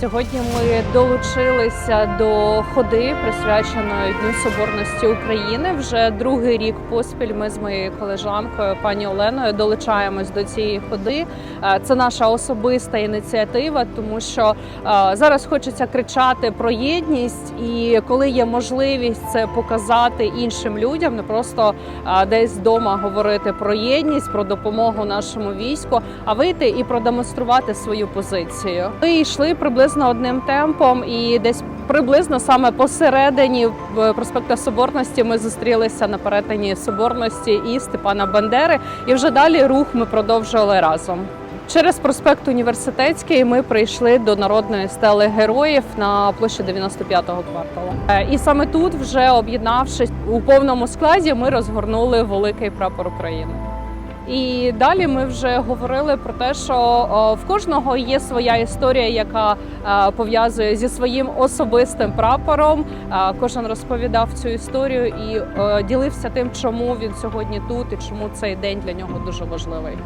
Сьогодні ми долучилися до ходи, присвяченої Дню Соборності України. Вже другий рік поспіль. Ми з моєю колежанкою пані Оленою долучаємось до цієї ходи. Е, Це наша особиста ініціатива, тому що е, зараз хочеться кричати про єдність, і коли є можливість це показати іншим людям, не просто е, десь вдома говорити про єдність, про допомогу нашому війську, а вийти і продемонструвати свою позицію. Ми йшли приблизно одним темпом, і десь приблизно саме посередині в проспекту Соборності ми зустрілися на перетині Соборності і Степана Бандери. І вже далі рух ми продовжували разом. Через проспект Університетський ми прийшли до народної стели героїв на площі 95-го кварталу. Е, І саме тут, вже об'єднавшись у повному складі, ми розгорнули великий прапор України. І далі ми вже говорили про те, що в кожного є своя історія, яка е, пов'язує зі своїм особистим прапором. Е, Кожен розповідав цю історію і ділився тим, чому він сьогодні тут і чому цей день для нього дуже важливий.